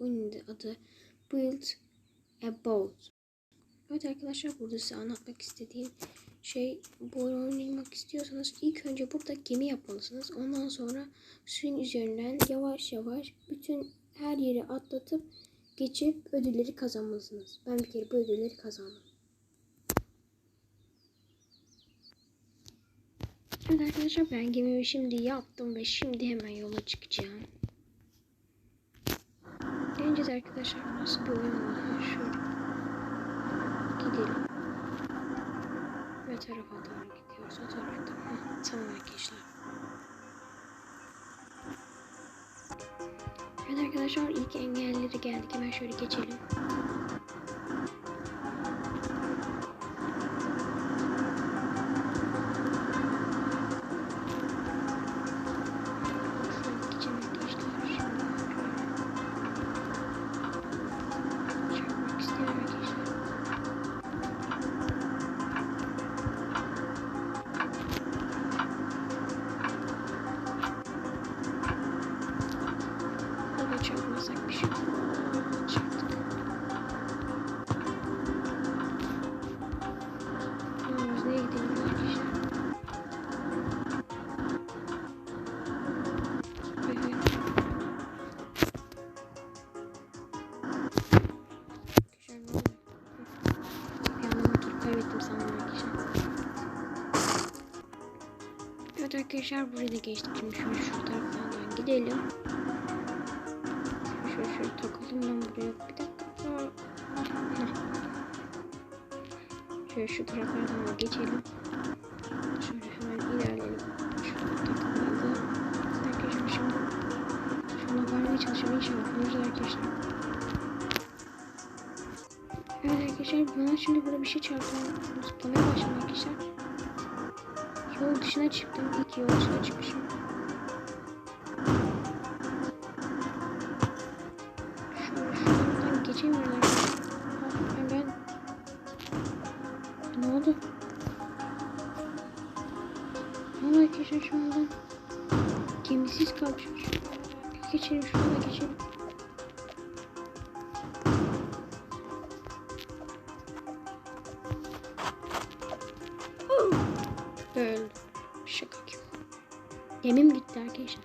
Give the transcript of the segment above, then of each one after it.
Oyunun adı Build a Boat. Evet arkadaşlar burada size anlatmak istediğim şey bu oyunu oynamak istiyorsanız ilk önce burada gemi yapmalısınız. Ondan sonra suyun üzerinden yavaş yavaş bütün her yeri atlatıp geçip ödülleri kazanmalısınız. Ben bir kere bu ödülleri kazandım. Evet arkadaşlar ben gemimi şimdi yaptım ve şimdi hemen yola çıkacağım. Deneyeceğiz arkadaşlar nasıl bir oyun var. Şöyle gidelim. Ve tarafa doğru gidiyoruz. O tarafta. Heh, tamam arkadaşlar. Evet arkadaşlar ilk engelleri geldik. Hemen şöyle geçelim. Evet arkadaşlar buraya da geçtik. Şimdi şöyle şu taraftan gidelim. Şöyle şöyle takalım ben buraya. Bir dakika. Şöyle şu taraflardan da geçelim. Şöyle hemen ilerleyelim. Şurada takılmadı. Arkadaşlar şimdi şuna varmaya çalışıyorum. İnşallah buluruz arkadaşlar. Evet arkadaşlar bana şimdi burada bir şey çarptı. Zıplamaya başladım arkadaşlar. Yol dışına çıktım. İlk yol dışına çıkmışım. Şuradan. Ha, ben... Ne oldu? Ne oldu arkadaşlar şu anda? Gemisiz kalmışım. Geçelim şuradan da geçelim. Gemim gitti arkadaşlar.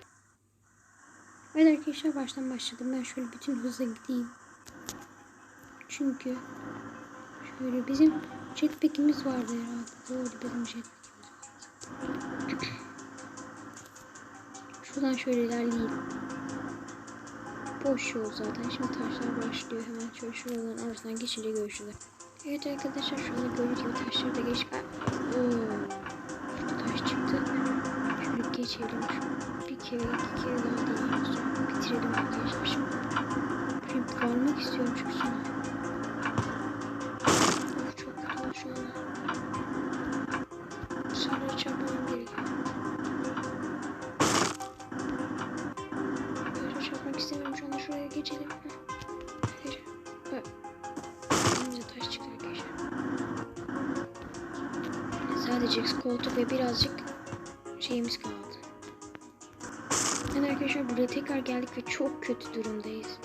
Evet arkadaşlar baştan başladım. Ben şöyle bütün hızla gideyim. Çünkü şöyle bizim jetpack'imiz vardı herhalde. Doğru bizim jetpack'imiz. Şuradan şöyle ilerleyelim. Boş yol zaten. Şimdi taşlar başlıyor. Hemen şöyle şuraların arasından geçince görüşürüz. Evet arkadaşlar şu anda gördüğünüz gibi taşları da geç. Geçelim. Bir kere iki kere daha deneyelim. Sonra bitirelim arkadaşlar. Şimdi kalmak istiyorum çünkü sonra. Of çok kötü şu anda. Sonra çarpmam gerekiyor. Böyle çarpmak istemiyorum şu anda. Şuraya geçelim. Bak. Önümüze taş çıktı arkadaşlar. Sadece koltuk ve birazcık şeyimiz kaldı. Arkadaşlar buraya tekrar geldik ve çok kötü durumdayız.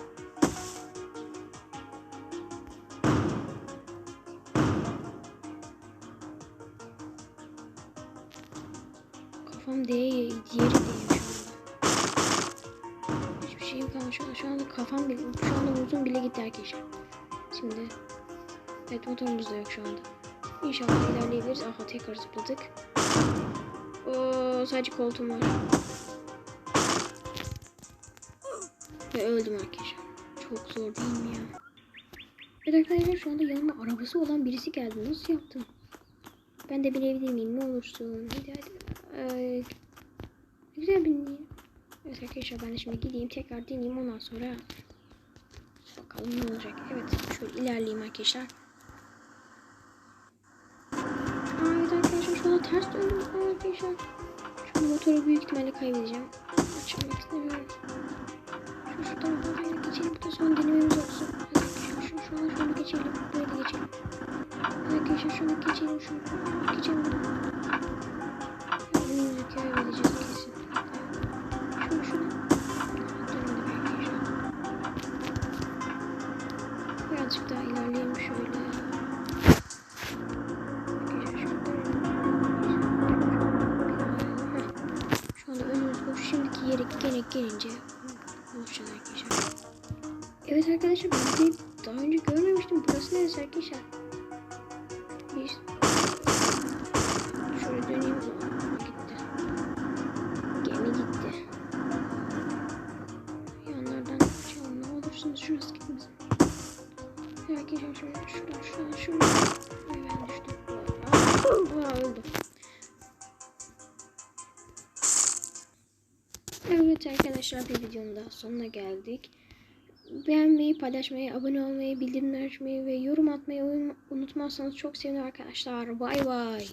Kafam değiyor, yeri değiyor şu anda. Hiçbir şeyim kalmadı şu anda. Şu anda kafam bile, şu anda uzun bile gitti arkadaşlar. Şimdi, evet motorumuz da yok şu anda. İnşallah ilerleyebiliriz. Aha tekrar zıpladık. Oo, sadece koltuğum var. Ve öldüm arkadaşlar. Çok zor değil mi ya? Evet arkadaşlar şu anda yanıma arabası olan birisi geldi. Nasıl yaptım? Ben de binebilir miyim? Ne olursun. Hadi hadi. Ee, güzel bineyim. Evet arkadaşlar ben de şimdi gideyim tekrar deneyeyim ondan sonra bakalım ne olacak. Evet şöyle ilerleyeyim arkadaşlar. Aa, arkadaşlar şu anda ters döndüm arkadaşlar. Şu motoru büyük ihtimalle kaybedeceğim. Açmak istemiyorum. Şu şu tarafa hayır geçelim. Da son denememiz olsun. Şu, şu, şunu geçelim. Buraya da geçelim. Arkadaşlar şunu geçelim. Şunu geçelim. Önümüzü kaybedeceğiz kesin. Şunu şunu. Dönmedik arkadaşlar. birazcık daha ilerleyelim şöyle. Şimdiki yere gene gelince buluşacağız arkadaşlar. Evet arkadaşlar ben burayı daha önce görmemiştim. Burası neresi arkadaşlar? Biz şöyle döneyim. Gitti. Gemi gitti. Yanlardan açalım. Ne olursunuz şurası gitmesin. Arkadaşlar şöyle şuradan şuradan şuradan. Ay ben düştüm. Aa, öldüm. Arkadaşlar bir videonun daha sonuna geldik. Beğenmeyi, paylaşmayı, abone olmayı, bildirimleri açmayı ve yorum atmayı unutmazsanız çok sevinirim arkadaşlar. Bay bay.